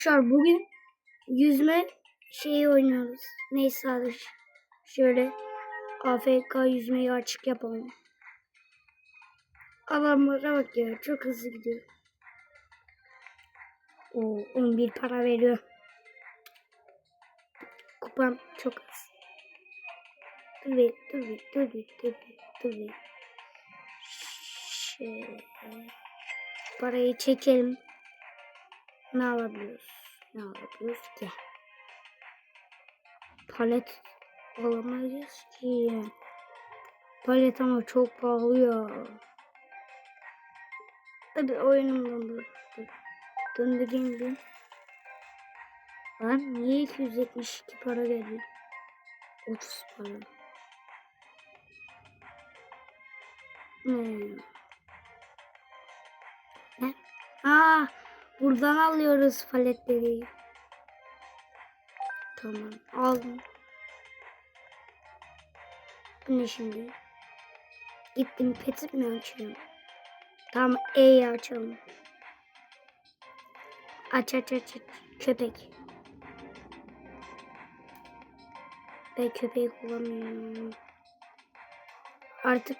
Arkadaşlar bugün yüzme şeyi oynuyoruz. Neyse hadi şöyle AFK yüzmeyi açık yapalım. Adamlara bak ya çok hızlı gidiyor. O 11 para veriyor. Kupam çok az. Dur bir dur bir dur bir dur bir dur bir. Şöyle. Parayı çekelim. Ne alabiliyoruz? Ne alabiliyoruz ki? Palet alamayız ki. Palet ama çok pahalı ya. Hadi oyunumdan. Döndüreyim bir. Lan niye 272 para veriyor? 30 para. Ne? Ne? Aa, buradan alıyoruz paletleri. Tamam, aldım. Bu ne şimdi? Gittim peti mi açıyorum? Tamam, E'yi açalım. Aç aç aç aç. Köpek. Ben köpeği kullanmıyorum. Artık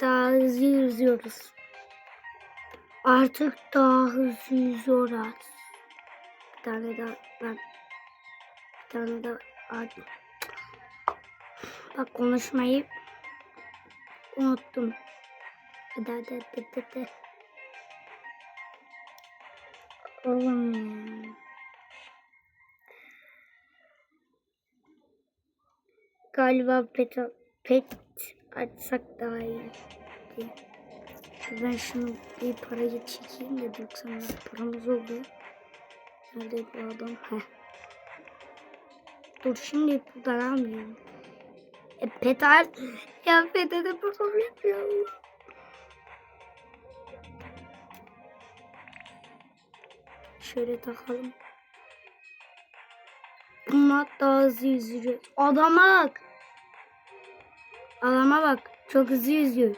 daha hızlı yüzüyoruz. Artık daha hızlı yüzüyoruz. Bir tane daha ben. Bir tane daha. Hadi. Bak konuşmayı unuttum. Hadi hadi hadi. hadi. Oğlum ya. Galiba pet, pet açsak daha iyi. Ben şunu bir parayı çekeyim de 90 lira paramız oldu. Nerede bu adam? Heh. Dur şimdi buradan almayayım. E, pet al. Ya pete de para yapıyor. Şöyle takalım. Bunlar daha hızlı yüzüyor. Adama bak. Adama bak. Çok hızlı yüzüyor.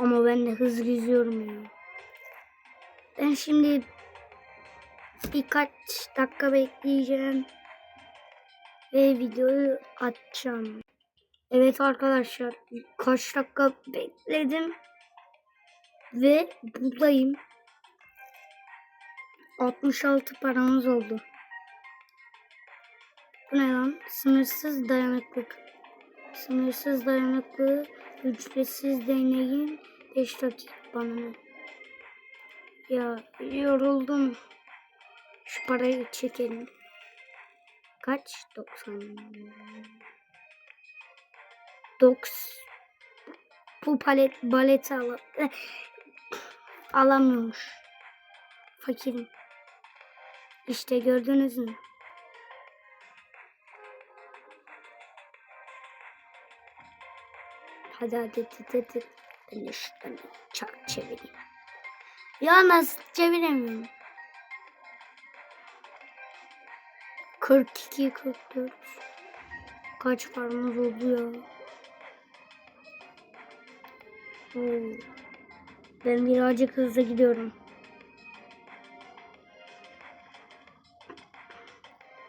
Ama ben de hızlı yüzüyorum ya. Ben şimdi birkaç dakika bekleyeceğim. Ve videoyu açacağım. Evet arkadaşlar kaç dakika bekledim. Ve buradayım. 66 paramız oldu. Bu ne lan? Sınırsız dayanıklık. Sınırsız dayanıklı, ücretsiz deneyin 5 dakika bana ne? Ya yoruldum. Şu parayı çekelim. Kaç? 90. 9. Bu palet baleti al alamıyormuş. Fakirim. İşte gördünüz mü? Hadi hadi hadi hadi. Ben de şuradan çak çevireyim. Ya nasıl çeviremiyorum? 42 44 Kaç paramız oldu ya? Oo. Ben birazcık hızlı gidiyorum.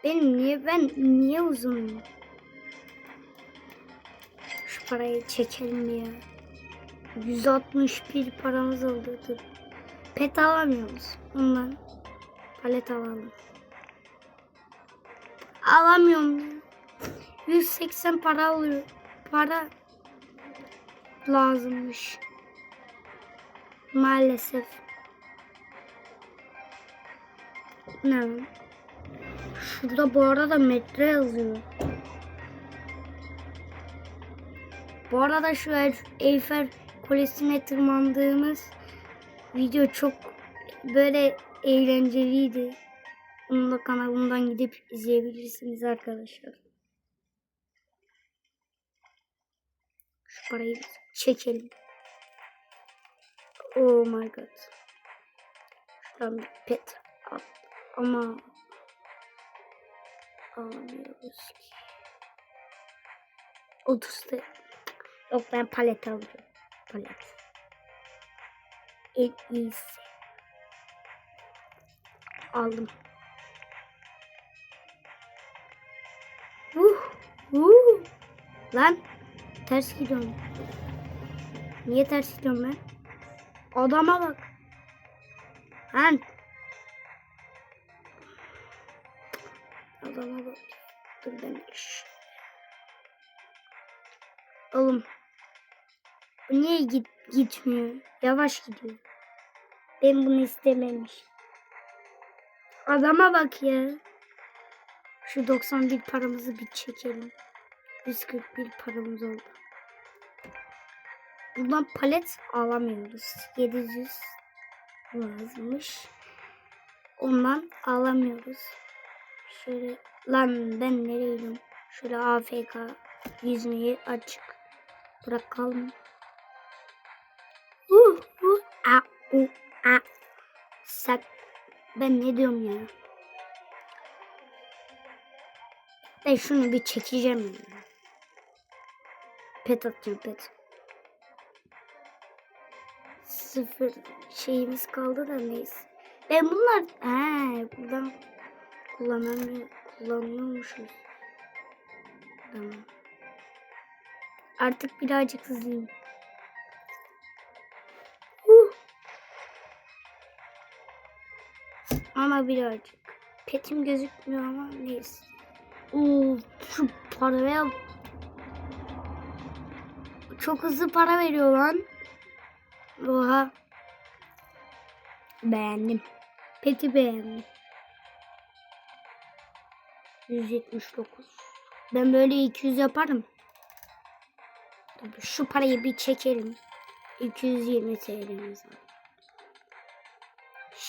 Benim niye ben niye uzunum? Şu parayı çekelim ya. 161 paramız oldu. Dur. Pet alamıyoruz. Ondan palet alalım. Alamıyorum ya. 180 para alıyor. Para lazımmış. Maalesef. Ne? Şurada bu arada metre yazıyor. Bu arada şu Eyfel Kulesi'ne tırmandığımız video çok böyle eğlenceliydi. Bunu da kanalımdan gidip izleyebilirsiniz arkadaşlar. Şu parayı çekelim. Oh my god. Şuradan bir pet al. Ama alamıyoruz ki. 30 da. Yok ben palet alıyorum. Palet. En iyisi. Aldım. Uh, uh. Lan ters gidiyorum. Niye ters gidiyorum ben? Adama bak. Lan. Niye git gitmiyor? Yavaş gidiyor. Ben bunu istememiş. Adama bak ya. Şu 91 paramızı bir çekelim. 141 paramız oldu. Buradan palet alamıyoruz. 700 lazımmış. Ondan alamıyoruz. Şöyle lan ben nereye gidiyorum? Şöyle AFK yüzmeyi açık bırakalım. Uh, uh, a, u, a. Sak. Ben ne diyorum ya? Ben şunu bir çekeceğim ya. Pet atacağım pet. Sıfır şeyimiz kaldı da neyse. Ben bunlar he buradan kullanamıyor kullanıyormuşuz. Tamam. Artık birazcık hızlıyım. Ama birazcık. Petim gözükmüyor ama neyse. Oo, şu paraya çok hızlı para veriyor lan. Oha. Beğendim. Peti beğendim. 179. Ben böyle 200 yaparım. Tabii şu parayı bir çekelim. 220 TL'miz var.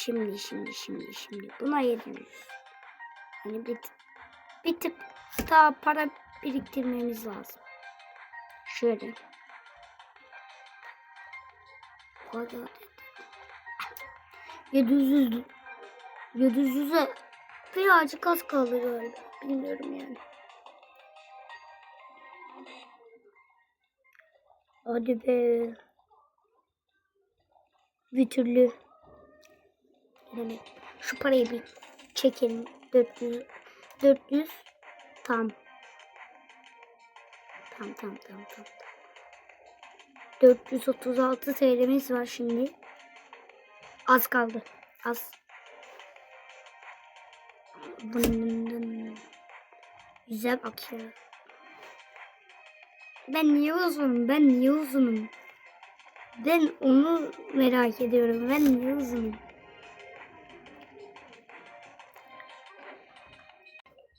Şimdi şimdi şimdi şimdi buna 700. Hani bir, bir tık daha para biriktirmemiz lazım. Şöyle. Bu kadar. 700 700'e birazcık az kaldı galiba. Bilmiyorum yani. Hadi be. Bir türlü. Yani şu parayı bir çekelim. 400. 400. Tam. Tam tam tam tam. 436 TL'miz var şimdi. Az kaldı. Az. Bunun güzel bak ya. Ben niye uzunum? Ben niye uzunum? Ben onu merak ediyorum. Ben niye uzunum?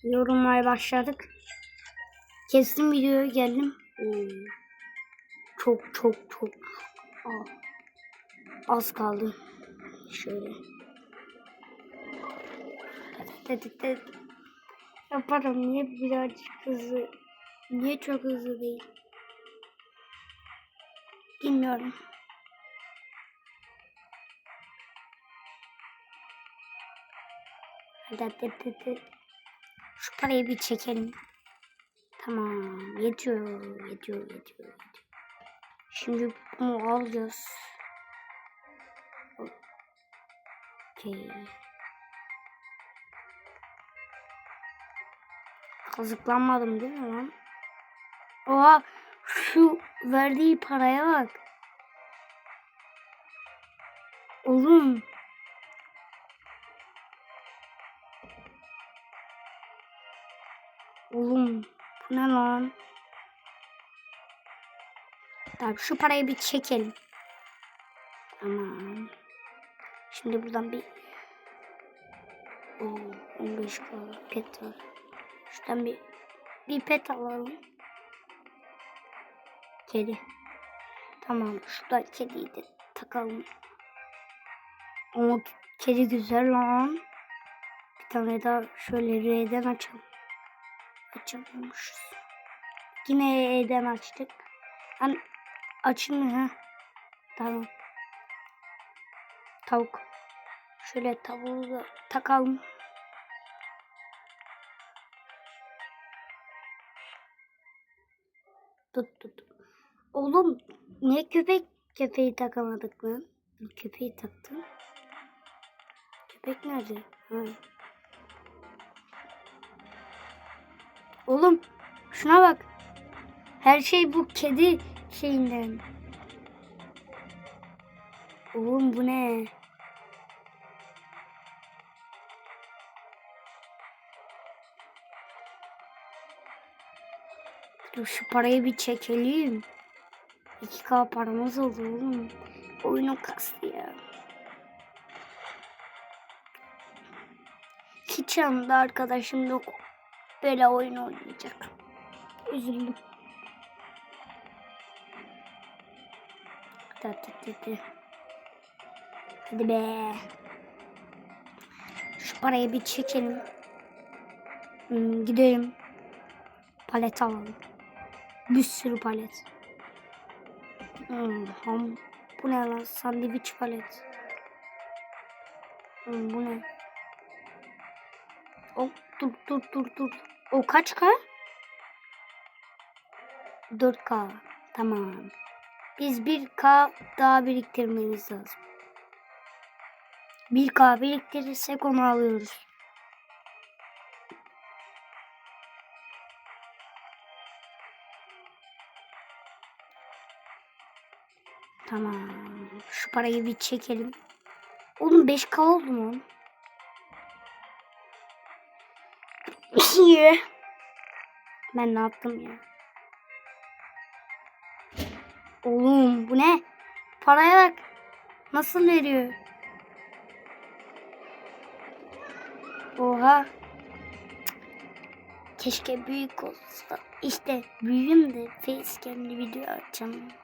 Yorumlara başladık. Kestim videoya geldim. Çok çok çok. Aa. Az kaldı. Şöyle. Yaparım. Niye birazcık hızlı? Niye çok hızlı değil? Bilmiyorum. Hadi hadi hadi. Şu parayı bir çekelim. Tamam. Yetiyor. Yetiyor. Yetiyor. yetiyor. Şimdi bunu alacağız. Okey. Kazıklanmadım değil mi lan? Oha şu verdiği paraya bak. Oğlum. Oğlum bu ne lan? Tamam şu parayı bir çekelim. Tamam. Şimdi buradan bir Oo, 15 kaldı. Pet var. Şuradan bir bir pet alalım. Kedi. Tamam. Şuradan kediyi de takalım. Ama kedi güzel lan. Bir tane daha şöyle R'den açalım. Açamıyormuşuz. Yine E'den açtık. Lan açılmıyor ha. Tamam. Tavuk. Şöyle tavuğu da takalım. Tut tut. Oğlum niye köpek köpeği takamadık lan? Köpeği taktım. Köpek nerede? Ha. Oğlum şuna bak. Her şey bu kedi şeyinden. Oğlum bu ne? Dur şu parayı bir çekelim. 2K paramız oldu oğlum. Oyunum kastı ya. Hiç yanımda arkadaşım yok. Böyle oyun oynayacak. Üzüldüm. Da, da. Hadi be. Şu parayı bir çekelim. Hmm, gidelim. Palet alalım. Bir sürü palet. Hmm, ham. Bu ne lan? Sandviç palet. Hmm, bu ne? O, dur dur dur dur. O kaç K? 4K. Tamam. Biz 1K daha biriktirmemiz lazım. 1K biriktirirsek onu alıyoruz. Tamam. Şu parayı bir çekelim. Oğlum 5K oldu mu? Ben ne yaptım ya? Oğlum bu ne? Paraya bak. Nasıl veriyor? Oha. Keşke büyük olsa. İşte büyüyüm de facecam'li video açacağım.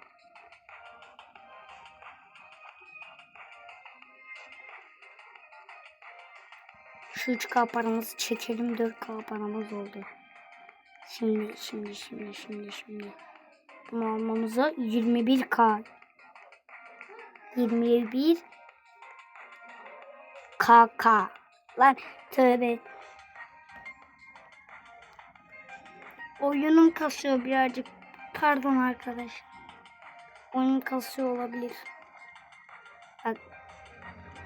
Şu 3K paramızı çekelim 4K paramız oldu. Şimdi şimdi şimdi şimdi şimdi. Bunu almamıza 21K 21 KK Lan tövbe. Oyunum kasıyor birazcık. Pardon arkadaş. Oyun kasıyor olabilir. Bak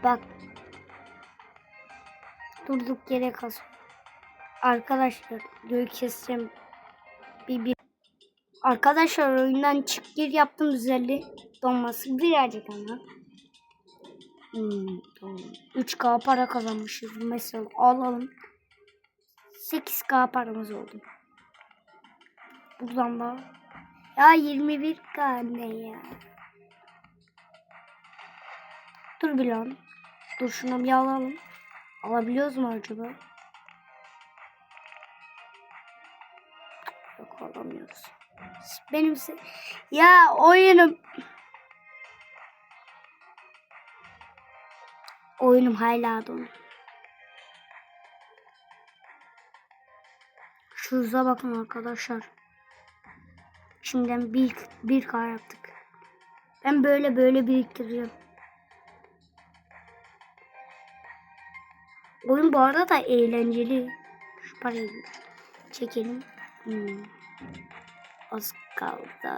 Bak Durduk yere kasıyor Arkadaşlar Göğü keseceğim bir, bir Arkadaşlar oyundan çık gir yaptım düzeldi. Donması birazcık ama. Hmm, tamam. 3K para kazanmışız. Mesela alalım. 8K paramız oldu. Buradan da. Ya 21K ne ya? Dur bir lan. Dur şunu bir alalım. Alabiliyoruz mu acaba? Yok alamıyoruz. Benim se- ya oyunum oyunum hala dolu. Şu hıza bakın arkadaşlar. Şimdiden bir, bir k yaptık. Ben böyle böyle biriktiriyorum. Oyun bu arada da eğlenceli. Şu parayı çekelim. Hmm. Az kaldı.